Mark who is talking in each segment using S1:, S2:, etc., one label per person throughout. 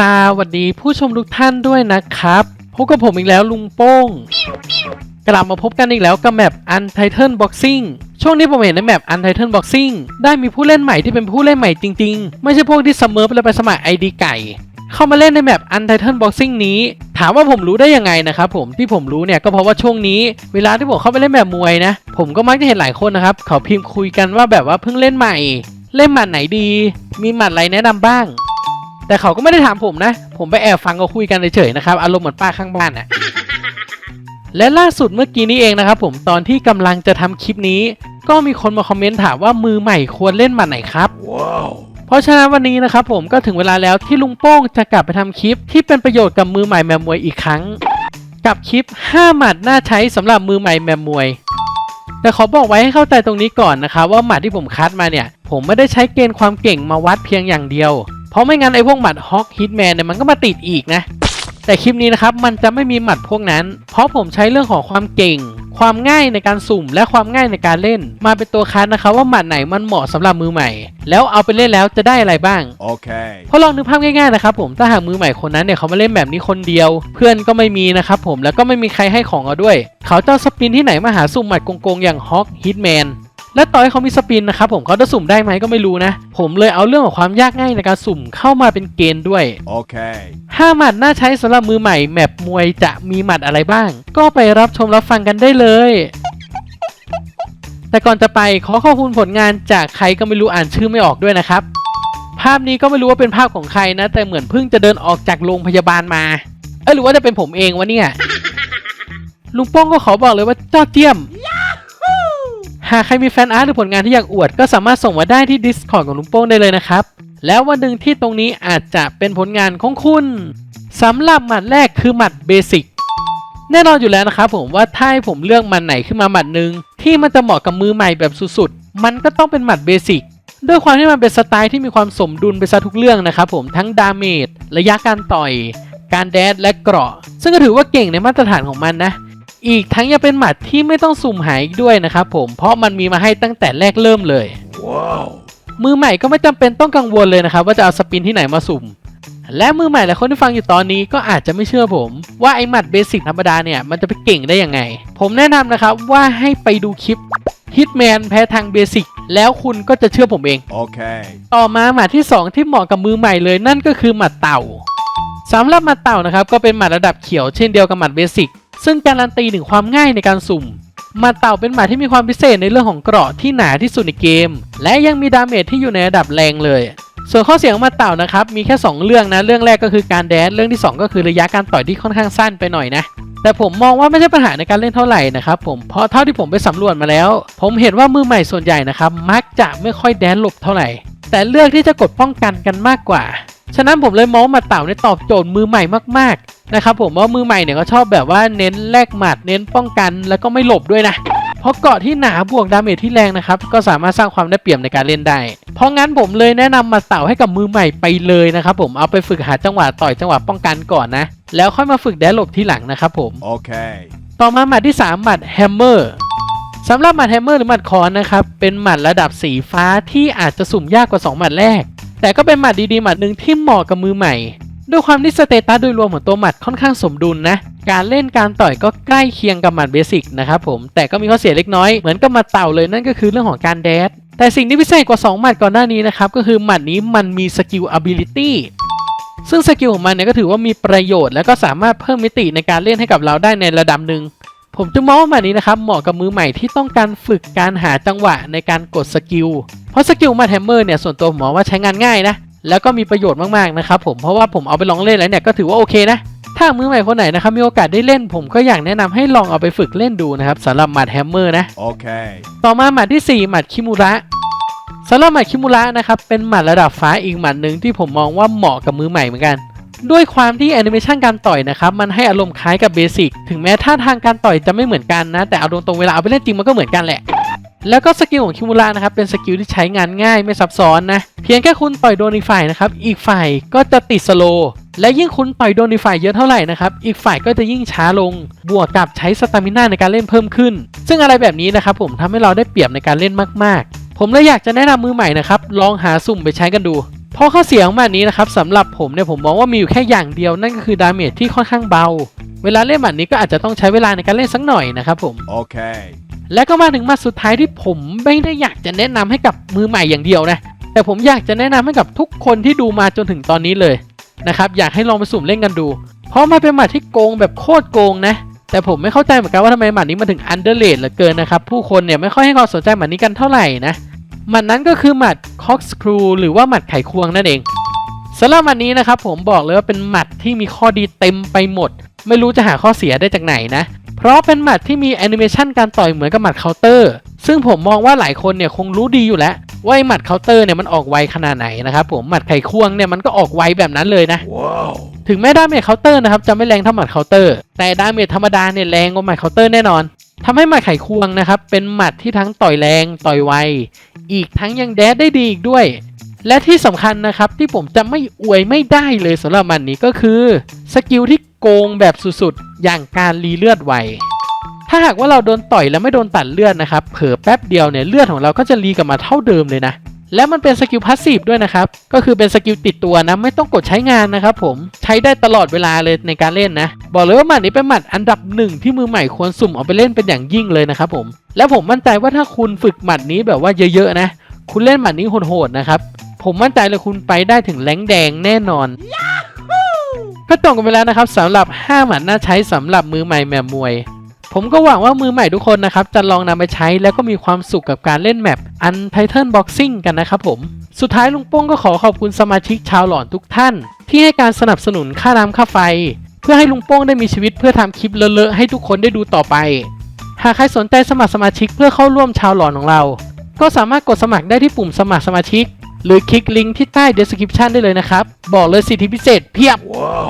S1: สวัสดีผู้ชมทุกท่านด้วยนะครับพบกับผมอีกแล้วลุงโป้ง กลับมาพบกันอีกแล้วกับแมป Untitled Boxing ช่วงนี้ผมเห็นในแมป Untitled Boxing ได้มีผู้เล่นใหม่ที่เป็นผู้เล่นใหม่จริงๆ ไม่ใช่พวกที่เสมอไปแล้วไปสมัคร ID ไก่ เข้ามาเล่นในแมป Untitled Boxing นี้ ถามว่าผมรู้ได้ยังไงนะครับผมที่ผมรู้เนี่ยก็เพราะว่าช่วงนี้ เวลาที่ผมเข้าไปเล่นแบบมวยนะ ผมก็มักจะเห็นหลายคนนะครับเขาพิมพ์คุยกันว่าแบบว่าเพิ่งเล่นใหม่เล่นหมัดไหนดี มีหมัดอะไรแนะนำบ้าง แต่เขาก็ไม่ได้ถามผมนะ ผมไปแอบฟังเขาคุยกันเฉยๆนะครับ อารมณ์เหมือนป้าข้างบ้านอะและล่าสุดเมื่อกี้นี้เองนะครับผมตอนที่กำลังจะทำคลิปนี้ ก็มีคนมาคอมเมนต์ถามว่ามือใหม่ควรเล่นหมัดไหนครับเพราะฉะนั้นวันนี้นะครับผมก็ถึงเวลาแล้วที่ลุงโป้งจะกลับไปทำคลิป ที่เป็นประโยชน์กับมือใหม่แมมมวยอีกครั้ง กับคลิป 5 หมัดน่าใช้สำหรับมือใหม่แมมมวย แต่ขอบอกไว้ให้เข้าใจตรงนี้ก่อนนะครับว่าหมัดที่ผมคัดมาเนี่ย ผมไม่ได้ใช้เกณฑ์ความเก่งมาวัดเพียงอย่างเดียว เพราะไม่งั้นไอ้พวกหมัดฮอกฮิตแมนเนี่ยมันก็มาติดอีกนะ แต่คลิปนี้นะครับมันจะไม่มีหมัดพวกนั้น เพราะผมใช้เรื่องของความเก่ง ความง่ายในการสุ่ม และความง่ายในการเล่น มาเป็นตัวคัดนะครับว่าหมัดไหนมันเหมาะสำหรับมือใหม่ แล้วเอาไปเล่นแล้วจะได้อะไรบ้าง
S2: Okay.
S1: เพราะลองนึกภาพง่ายๆนะครับผมถ้าหากมือใหม่คนนั้นเนี่ยเขามาเล่นแบบนี้คนเดียว เพื่อนก็ไม่มีนะครับผมแล้วก็ไม่มีใครให้ของเอาด้วย เขาจะเอาสปินที่ไหนมาหาสุ่มหมัดโกงๆอย่างฮอกฮิตแมน และต่อให้เขามีสปินนะครับผมเขาจะสุ่มได้ไหมก็ไม่รู้นะ ผมเลยเอาเรื่องของความยากง่ายในการสุ่มเข้ามาเป็นเกณฑ์ด้วย
S2: Okay.
S1: ห้าหมัดน่าใช้สำหรับมือใหม่แมปมวยจะมีหมัดอะไรบ้าง ก็ไปรับชมรับฟังกันได้เลยแต่ก่อนจะไปขอขอบคุณผลงานจากใครก็ไม่รู้อ่านชื่อไม่ออกด้วยนะครับ ภาพนี้ก็ไม่รู้ว่าเป็นภาพของใครนะ แต่เหมือนเพิ่งจะเดินออกจากโรงพยาบาลมา เอ้ยหรือว่าจะเป็นผมเองวะเนี่ย ลุงโป้งก็ขอบอกเลยว่าจอดเจียม หากใครมีแฟนอาร์ตหรือผลงานที่อยากอวด ก็สามารถส่งมาได้ที่ Discord ของลุงโป้งได้เลยนะครับ แล้ววันหนึ่งที่ตรงนี้อาจจะเป็นผลงานของคุณสำหรับหมัดแรกคือหมัดเบสิกแน่นอนอยู่แล้วนะครับผมว่าถ้าให้ผมเลือกหมัดไหนขึ้นมาหมัดหนึ่งที่มันจะเหมาะกับมือใหม่แบบสุดๆ มันก็ต้องเป็นหมัดเบสิกด้วยความที่มันเป็นสไตล์ที่มีความสมดุลไปซะทุกเรื่องนะครับผมทั้งดาเมจระยะการต่อย การแดดและเกราะ ซึ่งก็ถือว่าเก่งในมาตรฐานของมันนะ อีกทั้งยังเป็นหมัดที่ไม่ต้องสุ่มหายอีกด้วยนะครับผมเพราะมันมีมาให้ตั้งแต่แรกเริ่มเลย
S2: Whoa.
S1: มือใหม่ก็ไม่จำเป็นต้องกังวลเลยนะครับว่าจะเอาสปินที่ไหนมาสุ่ม และมือใหม่หลายคนที่ฟังอยู่ตอนนี้ก็อาจจะไม่เชื่อผม ว่าไอหมัดเบสิกธรรมดาเนี่ยมันจะไปเก่งได้ยังไง ผมแนะนำนะครับว่าให้ไปดูคลิป Hitman แพ้ทางเบสิกแล้วคุณก็จะเชื่อผมเอง
S2: Okay.
S1: ต่อมาหมัดที่ 2 ที่เหมาะกับมือใหม่เลยนั่นก็คือหมัดเต่าสำหรับหมัดเต่านะครับก็เป็นหมัดระดับเขียวเช่นเดียวกับหมัดเบสิก ซึ่งการันตีถึงความง่ายในการสุ่มมัดเต่าเป็นหมัดที่มีความพิเศษในเรื่องของเกราะที่หนาที่สุดในเกม และยังมีดาเมจที่อยู่ในระดับแรงเลย ส่วนข้อเสียของมัดเต่านะครับ มีแค่ 2 เรื่องนะ เรื่องแรกก็คือการแดนเรื่องที่ 2 ก็คือระยะการต่อยที่ค่อนข้างสั้นไปหน่อยนะ แต่ผมมองว่าไม่ใช่ปัญหาในการเล่นเท่าไหร่นะครับผม เพราะเท่าที่ผมไปสำรวจมาแล้ว ผมเห็นว่ามือใหม่ส่วนใหญ่นะครับ มักจะไม่ค่อยแดนหลบเท่าไหร่ แต่เลือกที่จะกดป้องกันกันมากกว่า ฉะนั้นผมเลยมองว่าหมัดเต่าเนี่ยตอบโจทย์มือใหม่มากๆนะครับผมว่ามือใหม่เนี่ยก็ชอบแบบว่าเน้นแลกหมัดเน้นป้องกันแล้วก็ไม่หลบด้วยนะเพราะเกราะที่หนาบวกดาเมจที่แรงนะครับ ก็สามารถสร้างความได้เปรียบในการเล่นได้ เพราะงั้นผมเลยแนะนำหมัดเต่าให้กับมือใหม่ไปเลยนะครับผมเอาไปฝึกหาจังหวะต่อยจังหวะป้องกันก่อนนะ แล้วค่อยมาฝึกแดนหลบที่หลังนะครับผม
S2: Okay.
S1: ต่อมาหมัดที่ 3 หมัดแฮมเมอร์ สำหรับหมัดแฮมเมอร์หรือหมัดคอนนะครับ เป็นหมัดระดับสีฟ้าที่อาจจะสุ่มยากกว่า 2 หมัดแรก แต่ก็เป็นหมัดดีๆหมัดหนึ่งที่เหมาะกับมือใหม่ ด้วยความที่สเตตัสโดยรวมของตัวหมัดค่อนข้างสมดุลนะ การเล่นการต่อยก็ใกล้เคียงกับหมัดเบสิกนะครับผม แต่ก็มีข้อเสียเล็กน้อยเหมือนกับหมัดเต่าเลยนั่นก็คือเรื่องของการแดด แต่สิ่งที่พิเศษกว่า 2 หมัดก่อนหน้านี้นะครับก็คือหมัดนี้มันมีสกิล ability ซึ่งสกิลของมันเนี่ยก็ถือว่ามีประโยชน์และก็สามารถเพิ่มมิติในการเล่นให้กับเราได้ในระดับหนึ่ง ผมจึงมองว่าหมัดนี้นะครับเหมาะกับมือใหม่ที่ต้องการฝึกการหาจังหวะในการกดสกิล เพราะสกิลมาแฮมเมอร์เนี่ยส่วนตัวผมมองว่าใช้งานง่ายนะ แล้วก็มีประโยชน์มากๆนะครับผมเพราะว่าผมเอาไปลองเล่นแล้วเนี่ยก็ถือว่าโอเคนะถ้ามือใหม่คนไหนนะครับมีโอกาสได้เล่นผมก็อยากแนะนำให้ลองเอาไปฝึกเล่นดูนะครับสำหรับหมัดแฮมเมอร์นะ
S2: Okay.
S1: ต่อมาหมัดที่ 4 หมัดคิมุระสำหรับหมัดคิมุระนะครับเป็นหมัดระดับฟ้าอีกหมัดหนึ่งที่ผมมองว่าเหมาะกับมือใหม่เหมือนกัน ด้วยความที่แอนิเมชันการต่อยนะครับมันให้อารมณ์คล้ายกับเบสิกถึงแม้ท่าทางการต่อยจะไม่เหมือนกันนะ แต่เอาตรงๆเวลาเอาไปเล่นจริงมันก็เหมือนกันแหละ แล้วก็สกิลของคิมุระนะครับเป็นสกิลที่ใช้งานง่ายไม่ซับซ้อนนะเพียงแค่คุณต่อยโดนอีกฝ่ายนะครับอีกฝ่ายก็จะติดสโลว์และยิ่งคุณต่อยโดนอีกฝ่ายเยอะเท่าไหร่นะครับอีกฝ่ายก็จะยิ่งช้าลง บวกกับใช้สตามิน่าในการเล่นเพิ่มขึ้น ซึ่งอะไรแบบนี้นะครับผมทำให้เราได้เปรียบในการเล่นมากๆ ผมเลยอยากจะแนะนำมือใหม่นะครับลองหาสุ่มไปใช้กันดู เพราะข้อเสียของหมัดนี้นะครับสำหรับผมเนี่ยผมมองว่ามีอยู่แค่อย่างเดียวนั่นก็คือดาเมจที่ค่อนข้างเบา เวลาเล่นหมัดนี้ก็อาจจะต้องใช้เวลาในการเล่นสักหน่อยนะครับผม
S2: Okay.
S1: และก็มาถึงหมัดสุดท้ายที่ผมไม่ได้อยากจะแนะนำให้กับมือใหม่อย่างเดียวนะแต่ผมอยากจะแนะนำให้กับทุกคนที่ดูมาจนถึงตอนนี้เลยนะครับอยากให้ลองไปสุ่มเล่นกันดู เพราะมันเป็นหมัดที่โกงแบบโคตรโกงนะ แต่ผมไม่เข้าใจเหมือนกันว่าทำไมหมัดนี้มันถึงอันเดอร์เลดเหลือเกินนะครับผู้คนเนี่ยไม่ค่อยให้ความสนใจหมัดนี้กันเท่าไหร่นะ หมัดนั้นก็คือหมัดคอกสครูหรือว่าหมัดไขควงนั่นเองสำหรับหมัดนี้นะครับผมบอกเลยว่าเป็นหมัดที่มีข้อดีเต็มไปหมด ไม่รู้จะหาข้อเสียได้จากไหนนะ เพราะเป็นหมัดที่มีแอนิเมชันการต่อยเหมือนกับหมัดเคาน์เตอร์ ซึ่งผมมองว่าหลายคนเนี่ยคงรู้ดีอยู่แล้ว ว่าไอ้หมัดเคาน์เตอร์เนี่ยมันออกไวขนาดไหนนะครับผมหมัดไขควงเนี่ยมันก็ออกไวแบบนั้นเลยนะ
S2: Whoa.
S1: ถึงแม้ดาเมจเคาน์เตอร์นะครับจะไม่แรงเท่าหมัดเคาน์เตอร์แต่ดาเมจธรรมดาเนี่ยแรงกว่าหมัดเคาน์เตอร์แน่นอน ทำให้หมัดไขควงนะครับ เป็นหมัดที่ทั้งต่อยแรงต่อยไว อีกทั้งยังแดดได้ดีอีกด้วย และที่สำคัญนะครับที่ผมจะไม่อวยไม่ได้เลยสำหรับมันนี้ก็คือสกิลที่โกงแบบสุดๆ อย่างการรีเลือดไว ถ้าหากว่าเราโดนต่อยแล้วไม่โดนตัดเลือดนะครับ เผลอแป๊บเดียวเนี่ยเลือดของเราก็จะรีกลับมาเท่าเดิมเลยนะ และมันเป็นสกิลพาสซีฟด้วยนะครับ ก็คือเป็นสกิลติดตัวนะ ไม่ต้องกดใช้งานนะครับผม ใช้ได้ตลอดเวลาเลยในการเล่นนะ บอกเลยว่าหมัดนี้เป็นหมัดอันดับหนึ่งที่มือใหม่ควรสุ่มเอาไปเล่นเป็นอย่างยิ่งเลยนะครับผม และผมมั่นใจว่าถ้าคุณฝึกหมัดนี้แบบว่าเยอะๆนะ คุณเล่นหมัดนี้โหดๆนะครับ ผมมั่นใจเลยคุณไปได้ถึงแรงแดงแน่นอน ก็ตรงกันไปแล้วนะครับสำหรับ 5 หมัดน่าใช้สำหรับมือใหม่แมปมวย ผมก็หวังว่ามือใหม่ทุกคนนะครับ จะลองนำไปใช้แล้วก็มีความสุขกับการเล่นแมป Untitled Boxing กันนะครับผม สุดท้ายลุงโป้งก็ขอขอบคุณสมาชิกชาวหลอนทุกท่าน ที่ให้การสนับสนุนค่าน้ำค่าไฟ เพื่อให้ลุงโป้งได้มีชีวิตเพื่อทำคลิปเลอะๆให้ทุกคนได้ดูต่อไป หากใครสนใจสมัครสมาชิกเพื่อเข้าร่วมชาวหลอนของเรา ก็สามารถกดสมัครได้ที่ปุ่มสมัครสมาชิก หรือคลิกลิงก์ที่ใต้ description ได้เลยนะครับ บอกเลยสิทธิพิเศษเพียบ
S2: Whoa.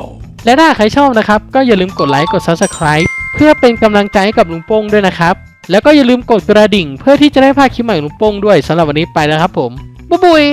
S1: และถ้าใครชอบนะครับก็อย่าลืมกดไลค์กด Subscribe เพื่อเป็นกำลังใจให้กับลุงโป้งด้วยนะครับ แล้วก็อย่าลืมกดกระดิ่งเพื่อที่จะได้พลาดคลิปใหม่ของลุงโป้งด้วยสำหรับวันนี้ไปแล้วครับผมบ๊ายบาย